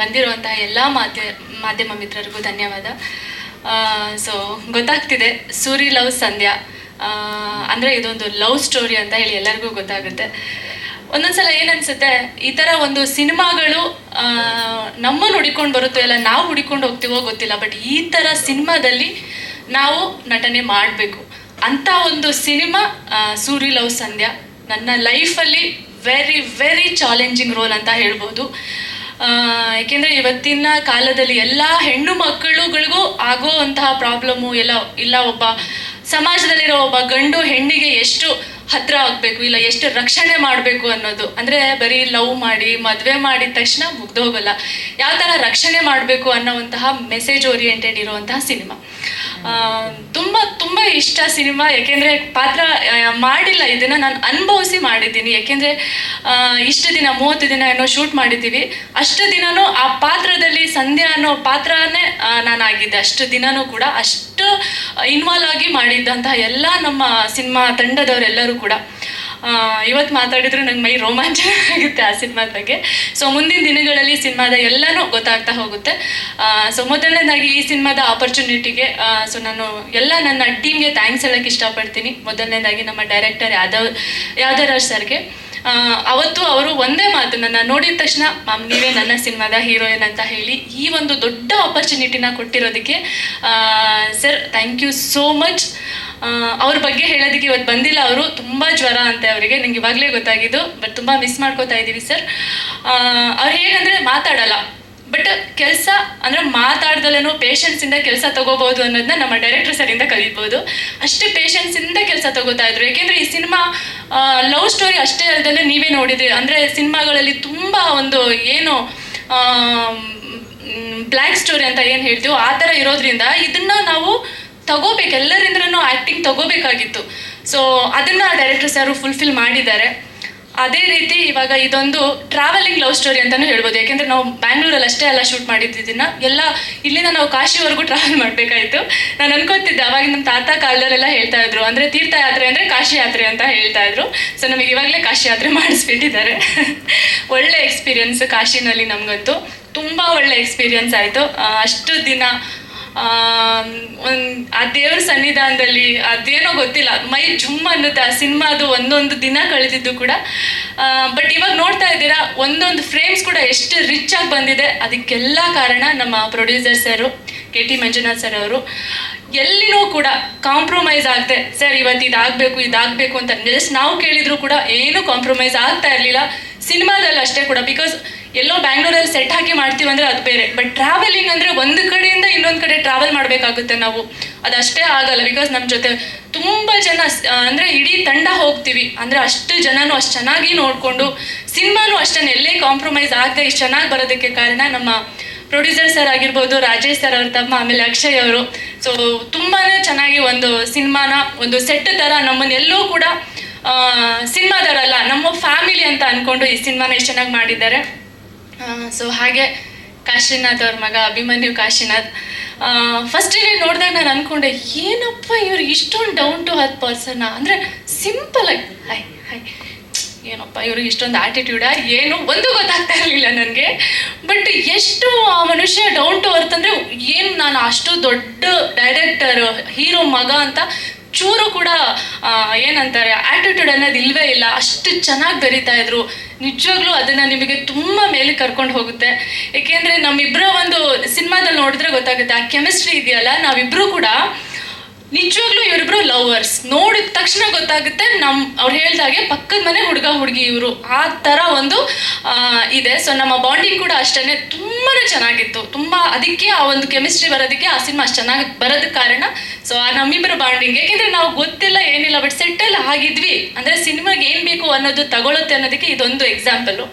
ಬಂದಿರುವಂತಹ ಎಲ್ಲ ಮಾಧ್ಯ, ಮಾಧ್ಯಮ ಮಿತ್ರರಿಗೂ ಧನ್ಯವಾದ. ಸೊ ಗೊತ್ತಾಗ್ತಿದೆ, ಸೂರಿ ಲವ್ ಸಂಧ್ಯಾ. ಅಂದರೆ ಇದೊಂದು ಲವ್ ಸ್ಟೋರಿ ಅಂತ ಹೇಳಿ ಎಲ್ಲರಿಗೂ ಗೊತ್ತಾಗುತ್ತೆ. ಒಂದೊಂದ್ಸಲ ಏನನ್ಸುತ್ತೆ, ಈ ಥರ ಒಂದು ಸಿನಿಮಾಗಳು ನಮ್ಮನ್ನು ಹುಡಿಕೊಂಡು ಬರುತ್ತೋ ಇಲ್ಲ, ನಾವು ಹುಡಿಕೊಂಡು ಹೋಗ್ತೀವೋ ಗೊತ್ತಿಲ್ಲ, ಬಟ್ ಈ ಥರ ಸಿನಿಮಾದಲ್ಲಿ ನಾವು ನಟನೆ ಮಾಡಬೇಕು. ಅಂತ ಒಂದು ಸಿನಿಮಾ ಸೂರಿ ಲವ್ ಸಂಧ್ಯಾ. ನನ್ನ ಲೈಫಲ್ಲಿ ವೆರಿ ವೆರಿ ಚಾಲೆಂಜಿಂಗ್ ರೋಲ್ ಅಂತ ಹೇಳ್ಬೋದು. ಆ, ಯಾಕೆಂದ್ರೆ ಇವತ್ತಿನ ಕಾಲದಲ್ಲಿ ಎಲ್ಲ ಹೆಣ್ಣು ಮಕ್ಕಳುಗಳಿಗೂ ಆಗುವಂತಹ ಪ್ರಾಬ್ಲಮ್ಮು ಎಲ್ಲ ಇಲ್ಲ ಒಬ್ಬ ಸಮಾಜದಲ್ಲಿರೋ ಒಬ್ಬ ಗಂಡು ಹೆಣ್ಣಿಗೆ ಎಷ್ಟು ಹತ್ರ ಆಗಬೇಕು, ಇಲ್ಲ ಎಷ್ಟು ರಕ್ಷಣೆ ಮಾಡಬೇಕು ಅನ್ನೋದು. ಅಂದರೆ ಬರೀ ಲವ್ ಮಾಡಿ, ಮದುವೆ ಮಾಡಿದ ತಕ್ಷಣ ಮುಗ್ದೋಗಲ್ಲ. ಯಾವ ಥರ ರಕ್ಷಣೆ ಮಾಡಬೇಕು ಅನ್ನೋವಂತಹ ಮೆಸೇಜ್ ಓರಿಯೆಂಟೆಡ್ ಇರುವಂತಹ ಸಿನಿಮಾ. ತುಂಬ ತುಂಬ ಇಷ್ಟ ಸಿನಿಮಾ. ಯಾಕೆಂದರೆ ಪಾತ್ರ ಮಾಡಿಲ್ಲ, ಇದನ್ನು ನಾನು ಅನುಭವಿಸಿ ಮಾಡಿದ್ದೀನಿ. ಯಾಕೆಂದರೆ ಇಷ್ಟು ದಿನ, ಮೂವತ್ತು ದಿನ ಏನೋ ಶೂಟ್ ಮಾಡಿದ್ದೀವಿ. ಅಷ್ಟು ದಿನನೂ ಆ ಪಾತ್ರದಲ್ಲಿ ಸಂಧ್ಯಾ ಅನ್ನೋ ಪಾತ್ರನೇ ನಾನು ನಾನಾಗಿದ್ದೆ. ಅಷ್ಟು ದಿನನೂ ಕೂಡ ಅಷ್ಟು ಇನ್ವಾಲ್ವ್ ಆಗಿ ಮಾಡಿದ್ದಂತಹ ಎಲ್ಲ ನಮ್ಮ ಸಿನಿಮಾ ತಂಡದವರೆಲ್ಲರೂ ಕೂಡ. ಇವತ್ತು ಮಾತಾಡಿದ್ರೆ ನಂಗೆ ಮೈ ರೋಮಾಂಚನ ಆಗುತ್ತೆ ಆ ಸಿನಿಮಾದ ಬಗ್ಗೆ. ಸೊ ಮುಂದಿನ ದಿನಗಳಲ್ಲಿ ಸಿನಿಮಾದ ಎಲ್ಲನೂ ಗೊತ್ತಾಗ್ತಾ ಹೋಗುತ್ತೆ. ಸೊ ಮೊದಲನೇದಾಗಿ ಈ ಸಿನಿಮಾದ ಆಪರ್ಚುನಿಟಿಗೆ ಸೊ ನಾನು ಎಲ್ಲ ನನ್ನ ಟೀಮ್ಗೆ ಥ್ಯಾಂಕ್ಸ್ ಹೇಳಕ್ಕೆ ಇಷ್ಟಪಡ್ತೀನಿ. ಮೊದಲನೇದಾಗಿ ನಮ್ಮ ಡೈರೆಕ್ಟರ್ ಯಾದವ್, ಯಾದವರಾಜ್ ಸರ್ಗೆ. ಅವತ್ತು ಅವರು ಒಂದೇ ಮಾತು ನನ್ನ ನೋಡಿದ ತಕ್ಷಣ, ಮ್ಯಾಮ್, ನೀವೇ ನನ್ನ ಸಿನಿಮಾದ ಹೀರೋಯಿನ್ ಅಂತ ಹೇಳಿ ಈ ಒಂದು ದೊಡ್ಡ ಆಪರ್ಚುನಿಟಿನ ಕೊಟ್ಟಿರೋದಕ್ಕೆ sir thank you so much ಅವ್ರ ಬಗ್ಗೆ ಹೇಳೋದಕ್ಕೆ ಇವತ್ತು ಬಂದಿಲ್ಲ ಅವರು. ತುಂಬ ಜ್ವರ ಅಂತೆ ಅವರಿಗೆ. ನಂಗೆ ಇವಾಗಲೇ ಗೊತ್ತಾಗಿದ್ದು, ಬಟ್ ತುಂಬ ಮಿಸ್ ಮಾಡ್ಕೋತಾ ಇದ್ದೀವಿ ಸರ್. ಅವ್ರು ಹೇಗಂದರೆ ಮಾತಾಡಲ್ಲ. ಬಟ್ ಕೆಲಸ ಅಂದರೆ ಮಾತಾಡ್ದಲೇನೋ ಪೇಷನ್ಸಿಂದ ಕೆಲಸ ತಗೋಬೋದು ಅನ್ನೋದನ್ನ ನಮ್ಮ ಡೈರೆಕ್ಟರ್ ಸರಿಂದ ಕಲಿಬೋದು ಅಷ್ಟು ಪೇಷನ್ಸಿಂದ ಕೆಲಸ ತಗೋತಾ ಇದ್ರು. ಯಾಕೆಂದ್ರೆ ಈ ಸಿನಿಮಾ ಲವ್ ಸ್ಟೋರಿ ಅಷ್ಟೇ ಅಲ್ಲದೆ ನೀವೇ ನೋಡಿದ್ರಿ ಅಂದರೆ ಸಿನಿಮಾಗಳಲ್ಲಿ ತುಂಬ ಒಂದು ಏನು ಬ್ಲ್ಯಾಕ್ ಸ್ಟೋರಿ ಅಂತ ಏನು ಹೇಳ್ತೀವೋ ಆ ಥರ ಇರೋದ್ರಿಂದ ಇದನ್ನ ನಾವು ತಗೋಬೇಕು ಎಲ್ಲರಿಂದ್ರೂ ಆ್ಯಕ್ಟಿಂಗ್ ತಗೋಬೇಕಾಗಿತ್ತು. ಸೊ ಅದನ್ನು ಡೈರೆಕ್ಟರ್ ಸರ್ ಫುಲ್ಫಿಲ್ ಮಾಡಿದ್ದಾರೆ. ಅದೇ ರೀತಿ ಇವಾಗ ಇದೊಂದು ಟ್ರಾವೆಲಿಂಗ್ ಲವ್ ಸ್ಟೋರಿ ಅಂತಾನು ಹೇಳ್ಬೋದು. ಯಾಕೆಂದ್ರೆ ನಾವು ಬ್ಯಾಂಗ್ಳೂರಲ್ಲಿ ಅಷ್ಟೇ ಎಲ್ಲ ಶೂಟ್ ಮಾಡಿದ್ದಿದ್ದನ್ನ, ಎಲ್ಲ ಇಲ್ಲಿಂದ ನಾವು ಕಾಶಿವರೆಗೂ ಟ್ರಾವೆಲ್ ಮಾಡಬೇಕಾಯ್ತು. ನಾನು ಅನ್ಕೋತಿದ್ದೆ, ಅವಾಗ ನಮ್ಮ ತಾತ ಕಾಲದಲ್ಲೆಲ್ಲ ಹೇಳ್ತಾ ಇದ್ರು. ಅಂದ್ರೆ ತೀರ್ಥಯಾತ್ರೆ ಅಂದ್ರೆ ಕಾಶಿ ಯಾತ್ರೆ ಅಂತ ಹೇಳ್ತಾ ಇದ್ರು. ಸೊ ನಮಗೆ ಇವಾಗಲೇ ಕಾಶಿ ಯಾತ್ರೆ ಮಾಡಿಸ್ಬಿಟ್ಟಿದ್ದಾರೆ. ಒಳ್ಳೆ ಎಕ್ಸ್ಪೀರಿಯನ್ಸ್ ಕಾಶಿನಲ್ಲಿ ನಮಗಂತೂ. ತುಂಬ ಒಳ್ಳೆ ಎಕ್ಸ್ಪೀರಿಯನ್ಸ್ ಆಯಿತು. ಅಷ್ಟು ದಿನ ಒಂದ್, ಆ ದೇವ್ರ ಸನ್ನಿಧಾನದಲ್ಲಿ ಅದೇನೋ ಗೊತ್ತಿಲ್ಲ. ಮೈ ಜುಮ್ ಅನ್ನುತ್ತೆ, ಆ ಸಿನಿಮಾದು ಒಂದೊಂದು ದಿನ ಕಳೆದಿದ್ದು ಕೂಡ. ಬಟ್ ಇವಾಗ ನೋಡ್ತಾ ಇದ್ದೀರಾ, ಒಂದೊಂದು ಫ್ರೇಮ್ಸ್ ಕೂಡ ಎಷ್ಟು ರಿಚ್ ಆಗಿ ಬಂದಿದೆ. ಅದಕ್ಕೆಲ್ಲ ಕಾರಣ ನಮ್ಮ producer sir K T Manjunath sir ಅವರು. ಎಲ್ಲಿನೂ ಕೂಡ ಕಾಂಪ್ರಮೈಸ್ ಆಗದೆ, ಸರ್, ಇವತ್ತು ಇದಾಗಬೇಕು ಇದಾಗಬೇಕು ಅಂತ ಜಸ್ಟ್ ನಾವು ಕೇಳಿದ್ರು ಕೂಡ ಏನೂ ಕಾಂಪ್ರಮೈಸ್ ಆಗ್ತಾ ಇರಲಿಲ್ಲ. ಸಿನಿಮಾದಲ್ಲಿ ಅಷ್ಟೇ ಕೂಡ ಬಿಕಾಸ್ ಎಲ್ಲೋ ಬ್ಯಾಂಗ್ಳೂರಲ್ಲಿ ಸೆಟ್ ಹಾಕಿ ಮಾಡ್ತೀವಿ ಅಂದರೆ ಅದು ಬೇರೆ. ಬಟ್ ಟ್ರಾವೆಲಿಂಗ್ ಅಂದರೆ ಒಂದು ಕಡೆಯಿಂದ ಇನ್ನೊಂದು ಕಡೆ ಟ್ರಾವೆಲ್ ಮಾಡಬೇಕಾಗುತ್ತೆ ನಾವು. ಅದಷ್ಟೇ ಆಗಲ್ಲ ಬಿಕಾಸ್ ನಮ್ಮ ಜೊತೆ ತುಂಬ ಜನ ಅಂದರೆ ಅಂದ್ರೆ ಇಡೀ ತಂಡ ಹೋಗ್ತೀವಿ. ಅಂದರೆ ಅಷ್ಟು ಜನನೂ ಅಷ್ಟು ಚೆನ್ನಾಗಿ ನೋಡಿಕೊಂಡು ಸಿನಿಮಾನು ಅಷ್ಟನ್ನು ಎಲ್ಲೇ ಕಾಂಪ್ರಮೈಸ್ ಆಗದೆ ಇಷ್ಟು ಚೆನ್ನಾಗಿ ಬರೋದಕ್ಕೆ ಕಾರಣ ನಮ್ಮ ಪ್ರೊಡ್ಯೂಸರ್ ಸರ್ ಆಗಿರ್ಬೋದು, ರಾಜೇಶ್ ಸರ್ ಅವ್ರ ತಮ್ಮ, ಆಮೇಲೆ ಅಕ್ಷಯ್ ಅವರು. ಸೊ ತುಂಬಾ ಚೆನ್ನಾಗಿ ಒಂದು ಸಿನಿಮಾನ, ಒಂದು ಸೆಟ್ ಥರ ನಮ್ಮನ್ನೆಲ್ಲೂ ಕೂಡ ಸಿನಿಮಾದವರಲ್ಲ ನಮ್ಮ ಫ್ಯಾಮಿಲಿ ಅಂತ ಅಂದ್ಕೊಂಡು ಈ ಸಿನಿಮಾನ ಎಷ್ಟು ಚೆನ್ನಾಗಿ ಮಾಡಿದ್ದಾರೆ. ಸೊ ಹಾಗೆ ಕಾಶಿನಾಥ್ ಅವ್ರ ಮಗ, ಅಭಿಮನ್ಯು ಕಾಶಿನಾಥ್. ಫಸ್ಟಿಗೆ ನೋಡಿದಾಗ ನಾನು ಅಂದ್ಕೊಂಡೆ ಏನಪ್ಪ ಇವ್ರು ಇಷ್ಟೊಂದು ಡೌನ್ ಟು ಹತ್ ಪರ್ಸನ್ನ ಅಂದರೆ ಸಿಂಪಲ್ ಆಗಿ ಹಾಯ್ ಹಾಯ್ ಏನಪ್ಪ ಇವ್ರಿಗೆ ಇಷ್ಟೊಂದು ಆಟಿಟ್ಯೂಡ ಏನು? ಒಂದು ಗೊತ್ತಾಗ್ತಾ ಇರಲಿಲ್ಲ ನನಗೆ. ಬಟ್ ಎಷ್ಟು ಆ ಮನುಷ್ಯ ಡೌನ್ ಟು ಅರ್ತ್ ಅಂದರೆ, ಏನು ನಾನು ಅಷ್ಟು ದೊಡ್ಡ ಡೈರೆಕ್ಟರ್ ಹೀರೋ ಮಗ ಅಂತ ಚೂರು ಕೂಡ ಏನಂತಾರೆ ಆಟಿಟ್ಯೂಡ್ ಅನ್ನೋದು ಇಲ್ವೇ ಇಲ್ಲ. ಅಷ್ಟು ಚೆನ್ನಾಗಿ ಬರಿತಾ ಇದ್ರು. ನಿಜವಾಗ್ಲೂ ಅದನ್ನ ನಿಮಗೆ ತುಂಬ ಮೇಲೆ ಕರ್ಕೊಂಡು ಹೋಗುತ್ತೆ. ಏಕೆಂದರೆ ನಮ್ಮಿಬ್ಬರ ಒಂದು ಸಿನಿಮಾದಲ್ಲಿ ನೋಡಿದ್ರೆ ಗೊತ್ತಾಗುತ್ತೆ, ಆ ಕೆಮಿಸ್ಟ್ರಿ ಇದೆಯಲ್ಲ ನಾವಿಬ್ಬರೂ ಕೂಡ ನಿಜವಾಗ್ಲೂ ಇವರಿಬ್ರು ಲವರ್ಸ್ ನೋಡಿದ ತಕ್ಷಣ ಗೊತ್ತಾಗುತ್ತೆ ನಮ್, ಅವ್ರು ಹೇಳ್ದಾಗೆ ಪಕ್ಕದ ಮನೆ ಹುಡುಗ ಹುಡುಗಿ ಇವರು. ಆ ಥರ ಒಂದು ಇದೆ. ಸೊ ನಮ್ಮ ಬಾಂಡಿಂಗ್ ಕೂಡ ಅಷ್ಟೇ ತುಂಬಾ ಚೆನ್ನಾಗಿತ್ತು. ತುಂಬ ಅದಕ್ಕೆ ಆ ಒಂದು ಕೆಮಿಸ್ಟ್ರಿ ಬರೋದಕ್ಕೆ ಆ ಸಿನಿಮಾ ಅಷ್ಟು ಚೆನ್ನಾಗಿ ಬರೋದ್ ಕಾರಣ. ಸೊ ಆ ನಮ್ಮಿಬ್ಬರ ಬಾಂಡಿಂಗ್ ಯಾಕೆಂದ್ರೆ ನಾವು ಗೊತ್ತಿಲ್ಲ, ಏನಿಲ್ಲ ಬಟ್ ಸೆಟ್ಟಲ್ಲಿ ಆಗಿದ್ವಿ. ಅಂದರೆ ಸಿನಿಮಾಗೆ ಏನು ಬೇಕು ಅನ್ನೋದು ತಗೊಳುತ್ತೆ ಅನ್ನೋದಕ್ಕೆ ಇದೊಂದು ಎಕ್ಸಾಂಪಲು